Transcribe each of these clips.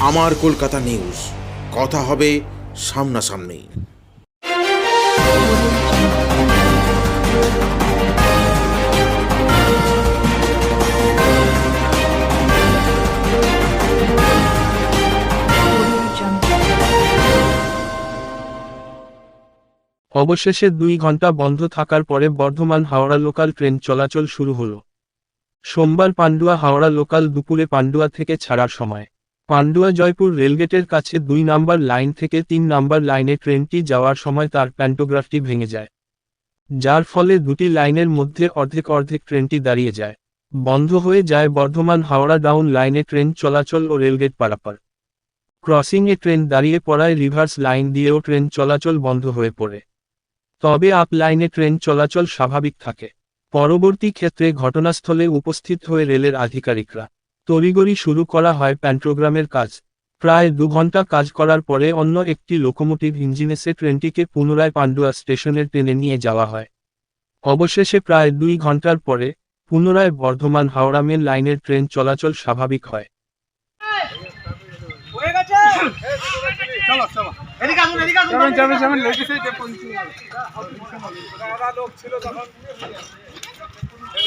আমার কলকাতা নিউজ। কথা হবে সামনাসামনি। অবশেষে দুই ঘণ্টা বন্ধ থাকার পরে বর্ধমান হাওড়া লোকাল ট্রেন চলাচল শুরু হলো। সোমবার পান্ডুয়া হাওড়া লোকাল দুপুরে পান্ডুয়া থেকে ছাড়ার সময়। পান্ডুয়া জয়পুর রেলগেটের কাছে দুই নাম্বার লাইন থেকে তিন নাম্বার লাইনে ট্রেনটি যাওয়ার সময় তার প্যান্টোগ্রাফটি ভেঙে যায়, যার ফলে দুটি লাইনের মধ্যে অর্ধেক অর্ধেক ট্রেনটি দাঁড়িয়ে যায়, বন্ধ হয়ে যায় বর্ধমান হাওড়া ডাউন লাইনে ট্রেন চলাচল ও রেলগেট পারাপার। ক্রসিংয়ে ট্রেন দাঁড়িয়ে পড়ায় রিভার্স লাইন দিয়েও ট্রেন চলাচল বন্ধ হয়ে পড়ে। তবে আপ লাইনে ট্রেন চলাচল স্বাভাবিক থাকে। পরবর্তী ক্ষেত্রে ঘটনাস্থলে উপস্থিত হয়ে রেলের আধিকারিকরা তড়িগড়ি শুরু করা হয় প্যান্ট্রোগ্রামের কাজ। প্রায় দু ঘণ্টা কাজ করার পরে অন্য একটি লোকোমোটিভ ইঞ্জিনেসে ট্রেনটিকে পুনরায় পান্ডুয়া স্টেশনের ট্রেনে নিয়ে যাওয়া হয়। অবশেষে প্রায় দুই ঘণ্টার পরে পুনরায় বর্ধমান হাওড়া মেন লাইনের ট্রেন চলাচল স্বাভাবিক হয়। হয়ে গেছে! চলো চলো। এদিকে আসুন এদিকে আসুন। যাবেন যাবেন যাবেন। লেগেছে যে পঞ্চি লোক ছিল তখন।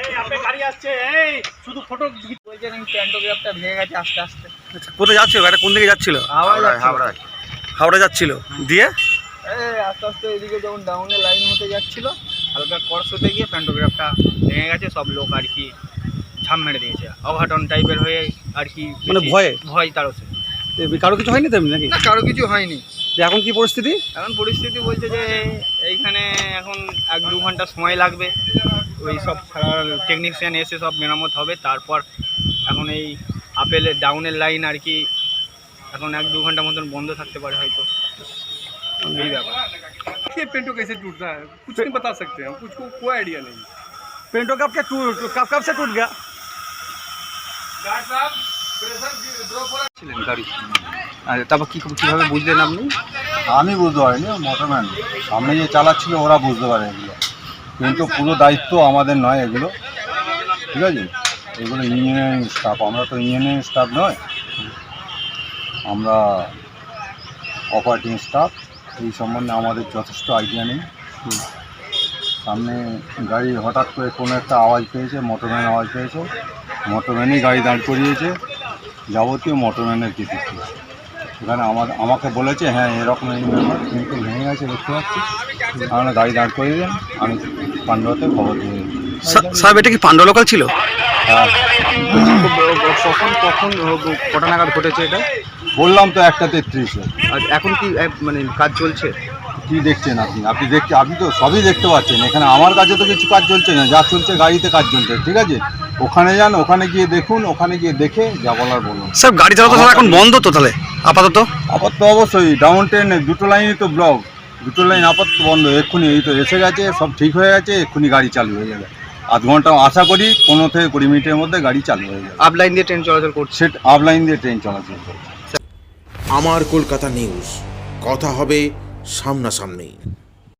এই আপনি গাড়ি আসছে এই শুধু ফটো বলছেন এই প্যান্টোগ্রাফটা ভেঙে গেছে আস্তে আস্তে। কোথায় যাচ্ছিল? গাড়িটা কোন দিকে যাচ্ছিল? হাওড়ায় হাওড়ায় হাওড়া যাচ্ছিল? দিয়ে? এই আস্তে আস্তে এদিকে যখন ডাউনে লাইন হতে যাচ্ছিল হালকা কর্স হতে গিয়ে প্যান্টোগ্রাফটা ভেঙে গেছে সব লোক আর কি ঝাম মেরে দিয়েছে। অঘটন টাইপের হয়ে আর কি মানে ভয়ে? ভয় তার কারও কিছু হয়নি তেমনি নাকি? না কারও কিছু হয়নি। এখন কি পরিস্থিতি? এখন পরিস্থিতি বলছে যে এইখানে এখন এক দু ঘণ্টা সময় লাগবে। ওই সব টেকনিশিয়ান এসে সব মেরামত হবে তারপর এখন এই আপেলের ডাউনের লাইন আর কি এখন এক দু ঘন্টা মতন বন্ধ থাকতে পারে হয়তো এই ব্যাপার ये पेंटो कैसे टूटता है कुछ नहीं बता सकते हम कुछ को कोई आइडिया नहीं पेंटो कब क्या टूट कब कब से टूट गया ছিলেন গাড়ি আর তারপর কি কিভাবে বুঝলেন আপনি আমি বুঝতে পারিনি মোটরম্যান সামনে যে চালাচ্ছিল ওরা বুঝতে পারে এগুলো কিন্তু পুরো দায়িত্ব আমাদের নয় এগুলো। ঠিক আছে? এগুলো ইঞ্জিনিয়ারিং স্টাফ আমরা তো ইঞ্জিনিয়ারিং স্টাফ নয়। আমরা অপারেটিং স্টাফ এই সম্বন্ধে আমাদের যথেষ্ট আইডিয়া নেই। সামনে গাড়ি হঠাৎ করে কোনো একটা আওয়াজ পেয়েছে মোটরম্যান আওয়াজ পেয়েছে। মোটরম্যানই গাড়ি দাঁড় করিয়েছে। যাবতীয় মোটরম্যানের কৃতিত্ব এখানে আমার আমাকে বলেছে হ্যাঁ এরকম এই ব্যাপার কিন্তু ভেঙে গেছে দেখতে পাচ্ছি। আমরা গাড়ি দাঁড় করিয়ে দেন আমি পাণ্ডবতে খবর দিয়ে দিই। সাহেব এটা কি পান্ডা লোকাল ছিল? হ্যাঁ। কখন কখন কটা নাগাদ ঘটেছে এটা? বললাম তো একটা তেত্রিশে। আর এখন কি মানে কাজ চলছে? কী দেখছেন আপনি? আপনি দেখতে আপনি তো সবই দেখতে পাচ্ছেন। এখানে আমার কাছে তো কিছু কাজ চলছে না যা চলছে গাড়িতে কাজ চলছে ঠিক আছে? ওখানে যান ওখানে গিয়ে দেখুন ওখানে গিয়ে দেখে যা বলার বলুন। স্যার গাড়ি চালাতো স্যার এখন বন্ধ তো তাহলে? আপাতত? আপাতত অবশ্যই ডাউন ট্রেনে দুটো লাইনই তো ব্লক দুটো লাইন আপাতত বন্ধ এক্ষুনি এই তো এসে গেছে সব ঠিক হয়ে গেছে এক্ষুনি গাড়ি চালু হয়ে যাবে। আধ ঘণ্টা আশা করি পনেরো থেকে কুড়ি মিনিটের মধ্যে গাড়ি চালু হয়ে যাবে। আপ লাইন দিয়ে ট্রেন চলাচল করছে। সেট আপ লাইন দিয়ে ট্রেন চলাচল করছে। আমার কলকাতা নিউজ কথা হবে সামনাসামনি